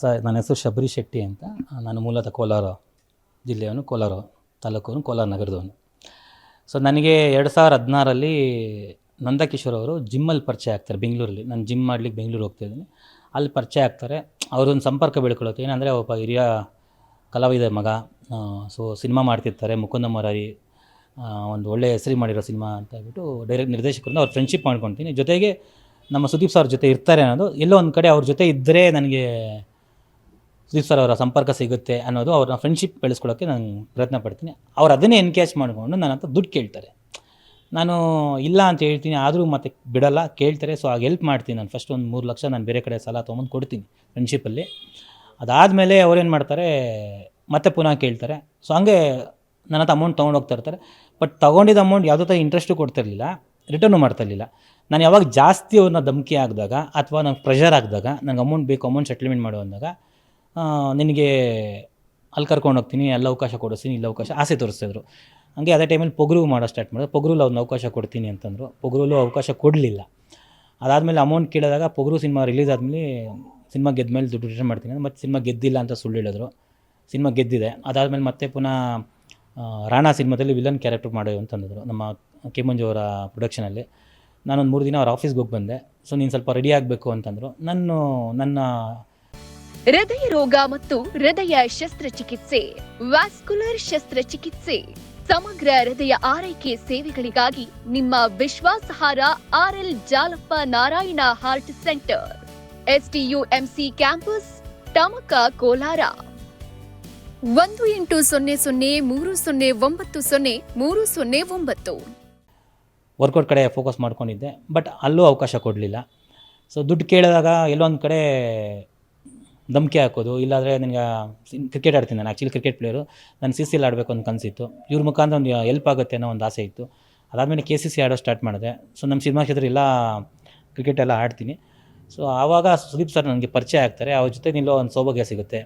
Sir, ನನ್ನ ಹೆಸರು ಶಬರಿ ಶೆಟ್ಟಿ ಅಂತ. ನಾನು ಮೂಲತಃ ಕೋಲಾರ ಜಿಲ್ಲೆಯವನು, ಕೋಲಾರ ತಾಲೂಕವನು, ಕೋಲಾರ ನಗರದವನು. ಸೊ ನನಗೆ ಎರಡು ಸಾವಿರ ಹದಿನಾರಲ್ಲಿ ನಂದಕಿಶೋರ್ ಅವರು ಜಿಮ್ಮಲ್ಲಿ ಪರಿಚಯ ಆಗ್ತಾರೆ ಬೆಂಗಳೂರಲ್ಲಿ. ನಾನು ಜಿಮ್ ಮಾಡ್ಲಿಕ್ಕೆ ಬೆಂಗಳೂರು ಹೋಗ್ತಿದ್ದೀನಿ ಅಲ್ಲಿ ಪರಿಚಯ ಆಗ್ತಾರೆ. ಅವ್ರೊಂದು ಸಂಪರ್ಕ ಬೆಳ್ಕೊಳ್ಳೋಕೆ. ಏನಂದರೆ, ಒಬ್ಬ ಹಿರಿಯ ಕಲಾವಿದ ಮಗ. ಸೊ ಸಿನಿಮಾ ಮಾಡ್ತಿರ್ತಾರೆ. ಮುಕುಂದ ಮುರಾರಿ ಒಂದು ಒಳ್ಳೆಯ ಹೆಸರು ಮಾಡಿರೋ ಸಿನಿಮಾ ಅಂತ ಹೇಳ್ಬಿಟ್ಟು ಡೈರೆಕ್ಟ್ ನಿರ್ದೇಶಕರಿಂದ ಅವ್ರು ಫ್ರೆಂಡ್ಶಿಪ್ ಮಾಡ್ಕೊತೀನಿ ಜೊತೆಗೆ ನಮ್ಮ ಸುದೀಪ್ ಸರ್ ಜೊತೆ ಇರ್ತಾರೆ ಅನ್ನೋದು ಎಲ್ಲೋ ಒಂದು ಕಡೆ ಅವ್ರ ಜೊತೆ ಇದ್ದರೆ ನನಗೆ ಸುದೀಪ್ ಸರ್ ಅವರ ಸಂಪರ್ಕ ಸಿಗುತ್ತೆ ಅನ್ನೋದು ಅವ್ರನ್ನ ಫ್ರೆಂಡ್ಶಿಪ್ ಬೆಳೆಸ್ಕೊಳ್ಳೋಕ್ಕೆ ನಾನು ಪ್ರಯತ್ನ ಪಡ್ತೀನಿ. ಅವ್ರು ಅದನ್ನೇ ಎನ್ಕ್ಯಾಚ್ ಮಾಡಿಕೊಂಡು ನನ್ನ ಹತ್ರ ದುಡ್ಡು ಕೇಳ್ತಾರೆ. ನಾನು ಇಲ್ಲ ಅಂತ ಹೇಳ್ತೀನಿ, ಆದರೂ ಮತ್ತೆ ಬಿಡಲ್ಲ, ಕೇಳ್ತಾರೆ ಸೊ ಆಗ ಹೆಲ್ಪ್ ಮಾಡ್ತೀನಿ ನಾನು. ಫಸ್ಟ್ ಒಂದು ಮೂರು ಲಕ್ಷ ನಾನು ಬೇರೆ ಕಡೆ ಸಾಲ ತೊಗೊಂಡು ಕೊಡ್ತೀನಿ ಫ್ರೆಂಡ್ಶಿಪ್ಪಲ್ಲಿ ಅದಾದಮೇಲೆ ಅವ್ರೇನು ಮಾಡ್ತಾರೆ, ಮತ್ತೆ ಪುನಃ ಕೇಳ್ತಾರೆ. ಸೊ ಹಂಗೆ ನನ್ನ ಹತ್ರ ಅಮೌಂಟ್ ತೊಗೊಂಡು ಹೋಗ್ತಾ ಇರ್ತಾರೆ. ಬಟ್ ತೊಗೊಂಡಿದ್ದ ಅಮೌಂಟ್ ಯಾವುದೋ ಥರ ಇಂಟ್ರೆಸ್ಟು ಕೊಡ್ತಿರಲಿಲ್ಲ ರಿಟರ್ನು ಮಾಡ್ತಿರ್ಲಿಲ್ಲ. ನಾನು ಯಾವಾಗ ಜಾಸ್ತಿ ಅವ್ರನ್ನ ಧಮಕಿ ಆಗಿದಾಗ ಅಥವಾ ನಂಗೆ ಪ್ರೆಷರ್ ಆಗಿದಾಗ ನಂಗೆ ಅಮೌಂಟ್ ಬೇಕು ಅಮೌಂಟ್ ಸೆಟ್ಲ್ಮೆಂಟ್ ಮಾಡು ಅಂದಾಗ ನಿನಗೆ ಅಲ್ಲಿ ಕರ್ಕೊಂಡು ಹೋಗ್ತೀನಿ, ಅಲ್ಲಿ ಅವಕಾಶ ಕೊಡಿಸ್ತೀನಿ, ಇಲ್ಲಿ ಅವಕಾಶ, ಆಸೆ ತೋರಿಸ್ತಿದ್ರು. ಹಂಗೆ ಅದೇ ಟೈಮಲ್ಲಿ ಪೊಗರು ಮಾಡೋ ಸ್ಟಾರ್ಟ್ ಮಾಡಿದ್ರು. ಪೊಗರುಲು ಅವ್ರನ್ನ ಅವಕಾಶ ಕೊಡ್ತೀನಿ ಅಂತಂದರು. ಪೊಗರುಲು ಅವಕಾಶ ಕೊಡಲಿಲ್ಲ. ಅದಾದಮೇಲೆ ಅಮೌಂಟ್ ಕೇಳಿದಾಗ ಪೊಗರು ಸಿನಿಮಾ ರಿಲೀಸ್ ಆದಮೇಲೆ ಸಿನಿಮಾ ಗೆದ್ದ ಮೇಲೆ ದುಡ್ಡು ರಿಟರ್ನ್ ಮಾಡ್ತೀನಿ ಮತ್ತು ಸಿನಿಮಾ ಗೆದ್ದಿಲ್ಲ ಅಂತ ಸುಳ್ಳು ಹೇಳಿದ್ರು. ಸಿನಿಮಾ ಗೆದ್ದಿದೆ. ಅದಾದಮೇಲೆ ಮತ್ತೆ ಪುನಃ ರಾಣಾ ಸಿನಿಮಾದಲ್ಲಿ ವಿಲನ್ ಕ್ಯಾರೆಕ್ಟರ್ ಮಾಡೋ ಅಂತಂದಿದ್ರು ನಮ್ಮ ಕೆ ಅವರ ಪ್ರೊಡಕ್ಷನಲ್ಲಿ ನಾನೊಂದು ಮೂರು ದಿನ ಅವ್ರ ಆಫೀಸ್ಗೆ ಹೋಗಿ ಬಂದೆ. ಸೊ ನೀನು ಸ್ವಲ್ಪ ರೆಡಿ ಆಗಬೇಕು ಅಂತಂದರು. ನಾನು ನನ್ನ ಹೃದಯ ರೋಗ ಮತ್ತು ಹೃದಯ ಶಸ್ತ್ರಚಿಕಿತ್ಸೆ, ವ್ಯಾಸ್ಕುಲರ್ ಶಸ್ತ್ರಚಿಕಿತ್ಸೆ. ಸಮಗ್ರ ಹೃದಯ ಆರೈಕೆ ಸೇವೆಗಳಿಗಾಗಿ ನಿಮ್ಮ ವಿಶ್ವಾಸಾರ್ಹ RL Jalappa Narayana heart centre. STUMC campus, Tamaka Kolar. ಒಂದು ಎಂಟು ಸೊನ್ನೆ ಸೊನ್ನೆ ಮೂರು ಸೊನ್ನೆ ಒಂಬತ್ತು ಸೊನ್ನೆ ಮೂರು ಸೊನ್ನೆ ಒಂಬತ್ತು. ವರ್ಕೌಟ್ ಕಡೆ ಫೋಕಸ್ ಮಾಡ್ಕೊಂಡಿದ್ದೆ, ಬಟ್ ಅಲ್ಲೂ ಅವಕಾಶ ಕೊಡಲಿಲ್ಲ. ಸೊ ದುಡ್ಡು ಕೇಳಿದಾಗ ಎಲ್ಲೊಂದು ಕಡೆ ಧಮಕಿ ಹಾಕೋದು, ಇಲ್ಲಾಂದರೆ ನನಗೆ ಕ್ರಿಕೆಟ್ ಆಡ್ತೀನಿ ನಾನು ಆ್ಯಕ್ಚುಲಿ ಕ್ರಿಕೆಟ್ ಪ್ಲೇಯರು ನಾನು ಸಿ ಸಿ ಎಲ್ ಆಡಬೇಕು ಅಂತ ಕನಸಿತ್ತು. ಇವ್ರ ಮುಖಾಂತರ ಒಂದು ಹೆಲ್ಪ್ ಆಗುತ್ತೆ ಅನ್ನೋ ಒಂದು ಆಸೆ ಇತ್ತು. ಅದಾದಮೇಲೆ ಕೆ ಸಿ ಸಿ ಆಡೋ ಸ್ಟಾರ್ಟ್ ಮಾಡಿದೆ. ಸೊ ನಮ್ಮ ಸಿನಿಮಾ ಕ್ಷೇತ್ರ ಎಲ್ಲ ಕ್ರಿಕೆಟ್ ಎಲ್ಲ ಆಡ್ತೀನಿ. ಸೊ ಆವಾಗ ಸುದೀಪ್ ಸರ್ ನನಗೆ ಪರಿಚಯ ಆಗ್ತಾರೆ. ಅವ್ರ ಜೊತೆ ನಿಲ್ಲೋ ಒಂದು ಸೌಭಾಗ್ಯ ಸಿಗುತ್ತೆ.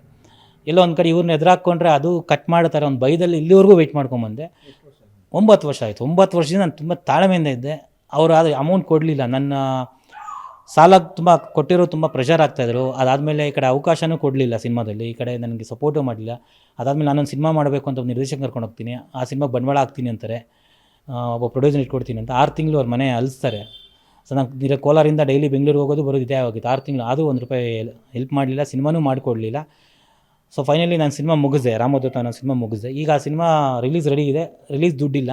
ಎಲ್ಲೋ ಒಂದು ಕಡೆ ಇವ್ರನ್ನ ಎದುರಾಕೊಂಡ್ರೆ ಅದು ಕಟ್ ಮಾಡ್ತಾರೆ ಒಂದು ಬೈದಲ್ಲಿ ಇಲ್ಲಿವರೆಗೂ ವೆಯ್ಟ್ ಮಾಡ್ಕೊಂಬಂದೆ ಒಂಬತ್ತು ವರ್ಷ ಆಯಿತು. ಒಂಬತ್ತು ವರ್ಷದಿಂದ ನಾನು ತುಂಬ ತಾಳ್ಮೆಯಿಂದ ಇದ್ದೆ. ಅವರು ಅದು ಅಮೌಂಟ್ ಕೊಡಲಿಲ್ಲ. ನನ್ನ ಸಾಲ ತುಂಬ ಕೊಟ್ಟಿರೋ ತುಂಬ ಪ್ರೆಷರ್ ಆಗ್ತಾಯಿದ್ರು ಅದಾದಮೇಲೆ ಈ ಕಡೆ ಅವಕಾಶನೂ ಕೊಡಲಿಲ್ಲ ಸಿನಿಮಾದಲ್ಲಿ. ಈ ಕಡೆ ನನಗೆ ಸಪೋರ್ಟು ಮಾಡಲಿಲ್ಲ. ಅದಾದಮೇಲೆ ನಾನೊಂದು ಸಿನಿಮಾ ಮಾಡಬೇಕು ಅಂತ ಒಂದು ನಿರ್ದೇಶಕ ಕರ್ಕೊಂಡು ಹೋಗ್ತೀನಿ. ಆ ಸಿನಿಮಾ ಬಂಡವಾಳ ಹಾಕ್ತೀನಿ ಅಂತಾರೆ. ಒಬ್ಬ ಪ್ರೊಡ್ಯೂಸರ್ ಇಟ್ಕೊಡ್ತೀನಿ ಅಂತ. ಆರು ತಿಂಗಳು ಅವ್ರ ಮನೆ ಅಲಿಸ್ತಾರೆ. ಸೊ ನಾನು ಕೋಲಾರಿಂದ ಡೈಲಿ ಬೆಂಗಳೂರು ಹೋಗೋದು ಬರೋದು ಇದೇ ಆಗಿತ್ತು. ಆರು ತಿಂಗಳು. ಆದರೂ ಒಂದು ರೂಪಾಯಿ ಹೆಲ್ಪ್ ಮಾಡಲಿಲ್ಲ. ಸಿನಿಮಾನೂ ಮಾಡಿಕೊಡ್ಲಿಲ್ಲ. ಸೊ ಫೈನಲಿ ನಾನು ಸಿನಿಮಾ ಮುಗಿಸಿದೆ. ರಾಮೋದೂತ ನಾನು ಸಿನಿಮಾ ಮುಗಿಸಿದೆ. ಈಗ ಆ ಸಿನಿಮಾ ರಿಲೀಸ್ ರೆಡಿ ಇದೆ. ರಿಲೀಸ್ ದುಡ್ಡಿಲ್ಲ.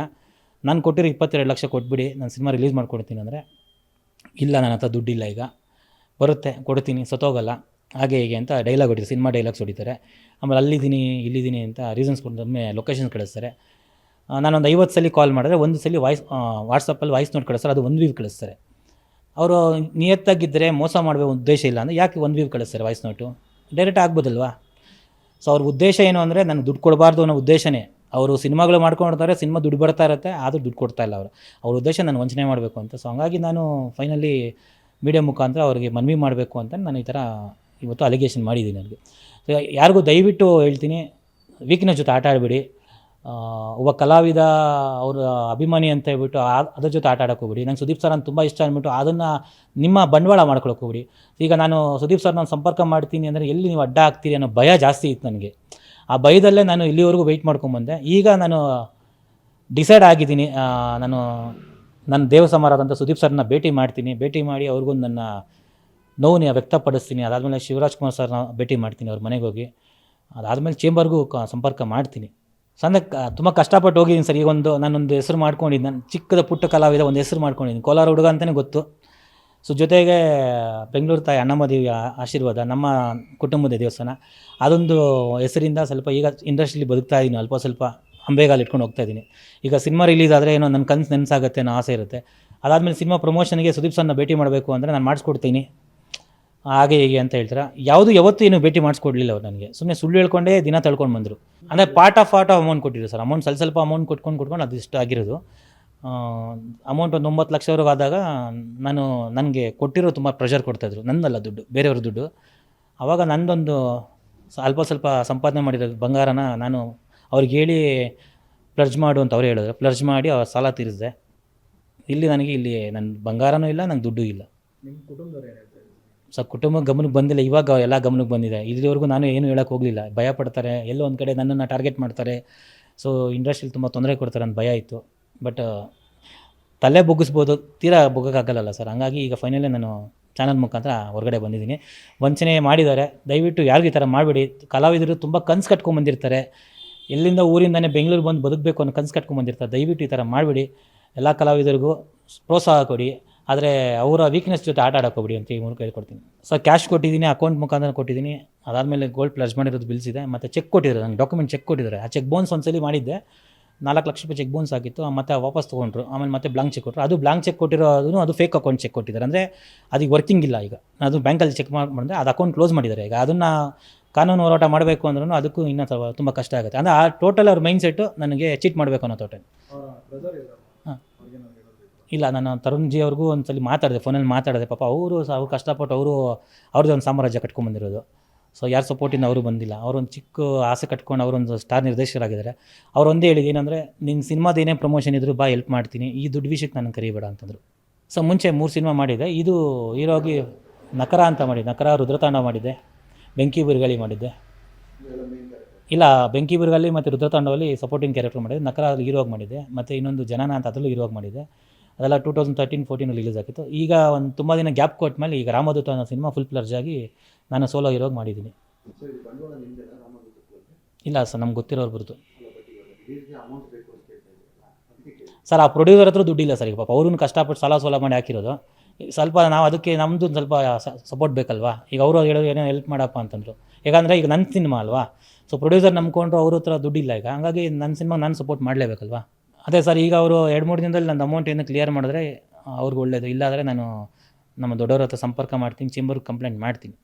ನಾನು ಕೊಟ್ಟಿರೋ ಇಪ್ಪತ್ತೆರಡು ಲಕ್ಷ ಕೊಟ್ಬಿಡಿ. ನಾನು ಸಿನಿಮಾ ರಿಲೀಸ್ ಮಾಡ್ಕೊಡ್ತೀನಿ ಅಂದರೆ. ಇಲ್ಲ, ನನ್ನ ಹತ್ರ ದುಡ್ಡಿಲ್ಲ ಈಗ. ಬರುತ್ತೆ, ಕೊಡ್ತೀನಿ, ಸತ್ತೋಗಲ್ಲ. ಹಾಗೆ ಹೀಗೆ ಅಂತ ಡೈಲಾಗ್ ಹೊಡಿತಾರೆ ಸಿನಿಮಾ ಡೈಲಾಗ್ಸ್ ಹೊಡಿತಾರೆ. ಆಮೇಲೆ ಅಲ್ಲಿದ್ದೀನಿ, ಇಲ್ಲಿದ್ದೀನಿ ಅಂತ ರೀಸನ್ಸ್ ಕೊಟ್ಟೊಮ್ಮೆ ಲೊಕೇಶನ್ ಕಳಿಸ್ತಾರೆ. ನಾನೊಂದು ಐವತ್ತು ಸಲ ಕಾಲ್ ಮಾಡಿದ್ರೆ ಒಂದು ಸಲ ವಾಯ್ಸ್ ವಾಟ್ಸಪ್ಪಲ್ಲಿ ವಾಯ್ಸ್ ನೋಟ್ ಕಳಿಸ್ತಾರೆ, ಅದು ಒಂದು ವೀವ್ ಕಳಿಸ್ತಾರೆ. ಅವರು ನಿಯತ್ತಾಗಿದ್ದರೆ ಮೋಸ ಮಾಡುವ ಉದ್ದೇಶ ಇಲ್ಲ ಅಂದರೆ ಯಾಕೆ ಒಂದು ವೀವ್ ಕಳಿಸ್ತಾರೆ ವಾಯ್ಸ್ ನೋಟು ಡೈರೆಕ್ಟ್ ಆಗ್ಬೋದಲ್ವಾ? ಸೊ ಅವ್ರ ಉದ್ದೇಶ ಏನು ಅಂದರೆ ನನಗೆ ದುಡ್ಡು ಕೊಡಬಾರ್ದು ಅನ್ನೋ ಉದ್ದೇಶನೇ. ಅವರು ಸಿನಿಮಾಗಳು ಮಾಡ್ಕೊಂಡಿರ್ತಾರೆ ಸಿನಿಮಾ ದುಡ್ಡು ಬರ್ತಾ ಇರುತ್ತೆ, ಆದರೂ ದುಡ್ಡು ಕೊಡ್ತಾ ಇಲ್ಲ ಅವರು. ಅವ್ರ ಉದ್ದೇಶ ನಾನು ವಂಚನೆ ಮಾಡಬೇಕು ಅಂತ. ಸೊ ಹಂಗಾಗಿ ನಾನು ಫೈನಲಿ ಮೀಡಿಯಾ ಮುಖಾಂತರ ಅವರಿಗೆ ಮನವಿ ಮಾಡಬೇಕು ಅಂತ ನಾನು ಈ ಥರ ಇವತ್ತು ಅಲಿಗೇಷನ್ ಮಾಡಿದ್ದೀನಿ ನನಗೆ ಸೊ ಯಾರಿಗೂ ದಯವಿಟ್ಟು ಹೇಳ್ತೀನಿ ವೀಕ್ನೆಸ್ ಜೊತೆ ಆಟ ಆಡಬೇಡಿ. ಒಬ್ಬ ಕಲಾವಿದ ಅವರ ಅಭಿಮಾನಿ ಅಂತ ಹೇಳ್ಬಿಟ್ಟು ಅದ್ರ ಜೊತೆ ಆಟ ಆಡೋಕೆ ಹೋಗ್ಬಿಡಿ. ನಂಗೆ ಸುದೀಪ್ ಸರ್ ಅಂತ ತುಂಬ ಇಷ್ಟ ಅಂದ್ಬಿಟ್ಟು ಅದನ್ನು ನಿಮ್ಮ ಬಂಡವಾಳ ಮಾಡ್ಕೊಳಕ್ಕೆ ಹೋಗ್ಬಿಡಿ. ಈಗ ನಾನು ಸುದೀಪ್ ಸರ್ ನಾನು ಸಂಪರ್ಕ ಮಾಡ್ತೀನಿ ಅಂದರೆ ಎಲ್ಲಿ ನೀವು ಅಡ್ಡ ಆಗ್ತೀರಿ ಅನ್ನೋ ಭಯ ಜಾಸ್ತಿ ಇತ್ತು ನನಗೆ. ಆ ಭಯದಲ್ಲೇ ನಾನು ಇಲ್ಲಿವರೆಗೂ ವೆಯ್ಟ್ ಮಾಡ್ಕೊಂಬಂದೆ ಈಗ ನಾನು ಡಿಸೈಡ್ ಆಗಿದ್ದೀನಿ ನಾನು ನನ್ನ ದೇವ ಸಮಾರಾದಂಥ ಸುದೀಪ್ ಸರ್ನ ಭೇಟಿ ಮಾಡ್ತೀನಿ. ಭೇಟಿ ಮಾಡಿ ಅವ್ರಿಗೂ ನನ್ನ ನೋವನ್ನ ವ್ಯಕ್ತಪಡಿಸ್ತೀನಿ. ಅದಾದಮೇಲೆ ಶಿವರಾಜ್ ಕುಮಾರ್ ಸರ್ನ ಭೇಟಿ ಮಾಡ್ತೀನಿ ಅವ್ರ ಮನೆಗೆ ಹೋಗಿ. ಅದಾದಮೇಲೆ ಚೇಂಬರ್ಗೂ ಕ, ಸಂಪರ್ಕ ಮಾಡ್ತೀನಿ. ಸಣ್ಣ ತುಂಬ ಕಷ್ಟಪಟ್ಟು ಹೋಗಿದ್ದೀನಿ ಸರ್. ಈಗೊಂದು ನಾನೊಂದು ಹೆಸರು ಮಾಡ್ಕೊಂಡಿದ್ದೀನಿ ನಾನು ಚಿಕ್ಕದ ಪುಟ್ಟ ಕಲಾವಿದ ಒಂದು ಹೆಸರು ಮಾಡ್ಕೊಂಡಿದ್ದೀನಿ. ಕೋಲಾರ ಹುಡುಗ ಅಂತಲೇ ಗೊತ್ತು. ಸೊ ಜೊತೆಗೆ ಬೆಂಗಳೂರು ತಾಯಿ ಅಣ್ಣಮ್ಮ ದೇವಿಯ ಆಶೀರ್ವಾದ ನಮ್ಮ ಕುಟುಂಬದ ದೇವಸ್ಥಾನ. ಅದೊಂದು ಹೆಸರಿಂದ ಸ್ವಲ್ಪ ಈಗ ಇಂಡಸ್ಟ್ರಿಲಿ ಬದುಕ್ತಾ ಇದ್ದೀನಿ ಅಲ್ಪ ಸ್ವಲ್ಪ ಅಂಬೆಗಾಲು ಇಟ್ಕೊಂಡು ಹೋಗ್ತಾ ಇದ್ದೀನಿ ಈಗ ಸಿನಿಮಾ ರಿಲೀಸ್ ಆದರೆ ಏನೋ ನನ್ನ ಕನ್ಸು ನೆನಸಾಗುತ್ತೆ ಅನ್ನೋ ಆಸೆ ಇರುತ್ತೆ. ಅದಾದಮೇಲೆ ಸಿನಿಮಾ ಪ್ರಮೋಷನ್ಗೆ ಸುದೀಪ್ ಸರ್ನ ಭೇಟಿ ಮಾಡಬೇಕು ಅಂದರೆ ನಾನು ಮಾಡಿಸ್ಕೊಡ್ತೀನಿ. ಹಾಗೆ ಹೀಗೆ ಅಂತ ಹೇಳ್ತಾರೆ. ಯಾವುದು ಯಾವತ್ತೂ ಏನು ಭೇಟಿ ಮಾಡಿಸ್ಕೊಡ್ಲಿಲ್ಲ ಅವ್ರು ನನಗೆ. ಸುಮ್ಮನೆ ಸುಳ್ಳು ಹೇಳ್ಕೊಂಡೇ ದಿನ ತಳ್ಕೊಂಡು ಬಂದರು. ಅಂದರೆ part of part of amount ಕೊಟ್ಟಿದ್ರು ಸರ್. ಅಮೌಂಟ್ ಸ್ವಲ್ಪ ಸ್ವಲ್ಪ ಅಮೌಂಟ್ ಕೊಟ್ಕೊಂಡು ಕೊಟ್ಕೊಂಡು ಅದು ಇಷ್ಟು ಆಗಿರೋದು. ಅಮೌಂಟ್ ಒಂದು ಒಂಬತ್ತು ಲಕ್ಷವರೆಗೂ ಆದಾಗ ನಾನು ನನಗೆ ಕೊಟ್ಟಿರೋ ತುಂಬ ಪ್ರೆಷರ್ ಕೊಡ್ತಾಯಿದ್ರು ನನ್ನಲ್ಲ ದುಡ್ಡು ಬೇರೆಯವ್ರ ದುಡ್ಡು. ಆವಾಗ ನಂದೊಂದು ಸ- ಅಲ್ಪ ಸ್ವಲ್ಪ ಸಂಪಾದನೆ ಮಾಡಿರೋ ಬಂಗಾರನ ನಾನು ಅವ್ರಿಗೆ ಹೇಳಿ ಪ್ಲರ್ಜ್ ಮಾಡು ಅಂತ ಅವ್ರು ಹೇಳಿದ್ರು. ಪ್ಲರ್ಜ್ ಮಾಡಿ ಅವ್ರ ಸಾಲ ತೀರಿಸಿದೆ. ಇಲ್ಲಿ ನನಗೆ ಇಲ್ಲಿ ನನ್ನ ಬಂಗಾರನೂ ಇಲ್ಲ ನಂಗೆ ದುಡ್ಡು ಇಲ್ಲ. ಸೊ ಕುಟುಂಬ ಗಮನಕ್ಕೆ ಬಂದಿಲ್ಲ ಇವಾಗ ಎಲ್ಲ ಗಮನಕ್ಕೆ ಬಂದಿದೆ. ಇಲ್ಲಿವರೆಗೂ ನಾನು ಏನು ಹೇಳೋಕ್ಕೆ ಹೋಗಲಿಲ್ಲ. ಭಯ ಪಡ್ತಾರೆ ಎಲ್ಲೋ ಒಂದು ಕಡೆ ನನ್ನನ್ನು ಟಾರ್ಗೆಟ್ ಮಾಡ್ತಾರೆ. ಸೊ ಇಂಡಸ್ಟ್ರಿಲಿ ತುಂಬ ತೊಂದರೆ ಕೊಡ್ತಾರೆ ಅಂತ ಭಯ ಇತ್ತು. ಬಟ್ ತಲೆ ಬೊಗ್ಗಿಸ್ಬೋದು, ತೀರಾ ಬುಗ್ಗಕ್ಕಾಗಲ್ಲ ಸರ್ ಹಂಗಾಗಿ ಈಗ ಫೈನಲಿ ನಾನು ಚಾನಲ್ ಮುಖಾಂತರ ಹೊರಗಡೆ ಬಂದಿದ್ದೀನಿ. ವಂಚನೆ ಮಾಡಿದ್ದಾರೆ. ದಯವಿಟ್ಟು ಯಾರಿಗೂ ಈ ಥರ ಮಾಡಬೇಡಿ. ಕಲಾವಿದರು ತುಂಬ ಕನ್ಸು ಕಟ್ಕೊಂಬಂದಿರ್ತಾರೆ ಎಲ್ಲಿಂದ ಊರಿಂದನೇ ಬೆಂಗಳೂರು ಬಂದು ಬದುಕಬೇಕು ಅನ್ನೋ ಕನ್ಸು ಕಟ್ಕೊಂಬಂದಿರ್ತಾರೆ ದಯವಿಟ್ಟು ಈ ಥರ ಮಾಡಬೇಡಿ. ಎಲ್ಲ ಕಲಾವಿದರಿಗೂ ಪ್ರೋತ್ಸಾಹ ಕೊಡಿ. ಆದರೆ ಅವರ ವೀಕ್ನೆಸ್ ಜೊತೆ ಆಟ ಆಡೋಕೆ ಹೋಗ್ಬಿಡಿ ಅಂತ ಈ ಮೂಲಕ ಹೇಳ್ಕೊಡ್ತೀನಿ. ಸೊ ಕ್ಯಾಶ್ ಕೊಟ್ಟಿದ್ದೀನಿ ಅಕೌಂಟ್ ಮುಖಾಂತರ ಕೊಟ್ಟಿದ್ದೀನಿ. ಅದಾದಮೇಲೆ ಗೋಲ್ಡ್ ಪ್ಲಸ್ ಮಾಡಿರೋದು ಬಿಲ್ಸ್ ಇದೆ. ಮತ್ತು ಚೆಕ್ ಕೊಟ್ಟಿದ್ದಾರೆ. ನಂಗೆ ಡಾಕ್ಯುಮೆಂಟ್ ಚೆಕ್ ಕೊಟ್ಟಿದ್ದಾರೆ. ಆ ಚೆಕ್ ಬೌನ್ಸ್ ಒಂದ್ಸಲಿ ಮಾಡಿದ್ದೆ. ನಾಲ್ಕು ಲಕ್ಷ ರೂಪಾಯಿ ಚೆಕ್ ಬೌನ್ಸ್ ಆಗಿತ್ತು ಮತ್ತೆ ವಾಪಸ್ ತೊಗೊಂಡ್ರು. ಆಮೇಲೆ ಮತ್ತೆ ಬ್ಲಾಂಕ್ ಚೆಕ್ ಕೊಟ್ಟರು ಅದು ಬ್ಲಾಂಕ್ ಚೆಕ್ ಕೊಟ್ಟಿರೋದು ಅದು ಫೇಕ್ ಅಕೌಂಟ್ ಚೆಕ್ ಕೊಟ್ಟಿದ್ದಾರೆ. ಅಂದರೆ ಅದಕ್ಕೆ ವರ್ಕಿಂಗ್ ಇಲ್ಲ ಈಗ. ಅದು ಬ್ಯಾಂಕಲ್ಲಿ ಚೆಕ್ ಮಾಡಿದ್ರೆ ಅದು ಅಕೌಂಟ್ ಕ್ಲೋಸ್ ಮಾಡಿದ್ದಾರೆ. ಈಗ ಅದನ್ನು ಕಾನೂನು ಹೋರಾಟ ಮಾಡಬೇಕು ಅಂದ್ರೂ ಅದಕ್ಕೂ ಇನ್ನೂ ತುಂಬ ಕಷ್ಟ ಆಗುತ್ತೆ. ಅಂದರೆ ಆ ಟೋಟಲ್ ಅವ್ರ ಮೈಂಡ್ ಸೆಟ್ಟು ನನಗೆ ಚೀಟ್ ಮಾಡಬೇಕು ಅನ್ನೋ ತೋಟ. ಹಾಂ. ಇಲ್ಲ, ನಾನು ತರುಣ್ ಜಿ ಅವ್ರಿಗೂ ಒಂದ್ಸಲಿ ಮಾತಾಡಿದೆ ಫೋನಲ್ಲಿ ಮಾತಾಡಿದೆ. ಪಾಪ ಅವರು ಅವ್ರು ಕಷ್ಟಪಟ್ಟು ಅವರು ಅವ್ರದ್ದು ಒಂದು ಸಾಮ್ರಾಜ್ಯ ಕಟ್ಕೊಂಡ್ಬಂದಿರೋದು ಸೊ ಯಾರ ಸಪೋರ್ಟಿಂದ ಅವರು ಬಂದಿಲ್ಲ. ಅವರೊಂದು ಚಿಕ್ಕ ಆಸೆ ಕಟ್ಕೊಂಡು ಅವರೊಂದು ಸ್ಟಾರ್ ನಿರ್ದೇಶಕರಾಗಿದ್ದಾರೆ. ಅವ್ರು ಒಂದೇ ಹೇಳಿದ್ದು ಏನಂದರೆ ನಿನ್ನ ಸಿನಿಮಾದ ಏನೇ ಪ್ರಮೋಷನ್ ಇದ್ದರೂ ಬಾ ಹೆಲ್ಪ್ ಮಾಡ್ತೀನಿ. ಈ ದುಡ್ಡು ವಿಷಯಕ್ಕೆ ನನಗೆ ಕರಿಬೇಡ ಅಂತಂದರು. ಸೊ ಮುಂಚೆ ಮೂರು ಸಿನಿಮಾ ಮಾಡಿದೆ. ಇದು ಹೀರೋಗಿ ನಕರ ಅಂತ ಮಾಡಿದ್ದೆ ನಕರ ರುದ್ರತಾಂಡ ಮಾಡಿದ್ದೆ ಬೆಂಕಿ ಬಿರುಗಾಳಿ ಮಾಡಿದ್ದೆ ಇಲ್ಲ, ಬೆಂಕಿ ಬಿರುಗಾಳಿ ಮತ್ತು ರುದ್ರತಾಂಡವಲ್ಲಿ ಸಪೋರ್ಟಿಂಗ್ ಕ್ಯಾರೆಕ್ಟರ್ ಮಾಡಿದೆ. ನಕರ ಹೀರೋಗಿ ಮಾಡಿದ್ದೆ ಮತ್ತು ಇನ್ನೊಂದು ಜನನ ಅಂತ ಅದರಲ್ಲೂ ಹೀರೋಗಿ ಮಾಡಿದ್ದೆ ಅದೆಲ್ಲ ಟೂ ತೌಸಂಡ್ ತರ್ಟೀನ್ ಫೋರ್ಟೀನಲ್ಲಿ ರಿಲೀಸ್ ಆಗಿತ್ತು. ಈಗ ಒಂದು ತುಂಬ ದಿನ ಗ್ಯಾಪ್ ಕೊಟ್ಟ ಮೇಲೆ ಈಗ ರಾಮದೂತ ಅನ್ನೋ ಸಿನಿಮಾ ಫುಲ್ ಪ್ಲರ್ಜ್ ಆಗಿ ನಾನು ಸೋಲೋ ಹೀರೋಗಿ ಮಾಡಿದ್ದೀನಿ. ಇಲ್ಲ ಸರ್ ನಮ್ಗೆ ಗೊತ್ತಿರೋರು ಬರ್ತು ಸರ್, ಆ ಪ್ರೊಡ್ಯೂಸರ್ ಹತ್ರ ದುಡ್ಡಿಲ್ಲ ಸರ್ ಈಗ ಪಾಪ ಅವ್ರೂ ಕಷ್ಟಪಟ್ಟು ಸಾಲ ಸೋಲ ಮಾಡಿ ಹಾಕಿರೋದು. ಸ್ವಲ್ಪ ನಾವು ಅದಕ್ಕೆ ನಮ್ಮದು ಸ್ವಲ್ಪ ಸಪೋರ್ಟ್ ಬೇಕಲ್ವಾ? ಈಗ ಅವರು ಹೇಳೋದು ಏನೋ ಹೆಲ್ಪ್ ಮಾಡಪ್ಪ ಅಂತಂದರು. ಯಾಕಂದರೆ ಈಗ ನನ್ನ ಸಿನಿಮಾ ಅಲ್ವಾ? ಸೊ ಪ್ರೊಡ್ಯೂಸರ್ ನಂಬ್ಕೊಂಡ್ರು ಅವ್ರ ಹತ್ರ ದುಡ್ಡಿಲ್ಲ ಈಗ. ಹಾಗಾಗಿ ನನ್ನ ಸಿನಿಮಾಗೆ ನಾನು ಸಪೋರ್ಟ್ ಮಾಡಲೇಬೇಕಲ್ವಾ? ಅದೇ ಸರ್, ಈಗ ಅವರು ಎರಡು ಮೂರು ದಿನದಲ್ಲಿ ನನ್ನ ಅಮೌಂಟ್ ಏನು ಕ್ಲಿಯರ್ ಮಾಡಿದ್ರೆ ಅವ್ರಿಗೆ ಒಳ್ಳೇದು. ಇಲ್ಲಾಂದರೆ ನಾನು ನಮ್ಮ ದೊಡ್ಡವ್ರ ಹತ್ರ ಸಂಪರ್ಕ ಮಾಡ್ತೀನಿ ಚೇಂಬರ್ಗೆ ಕಂಪ್ಲೇಂಟ್ ಮಾಡ್ತೀನಿ.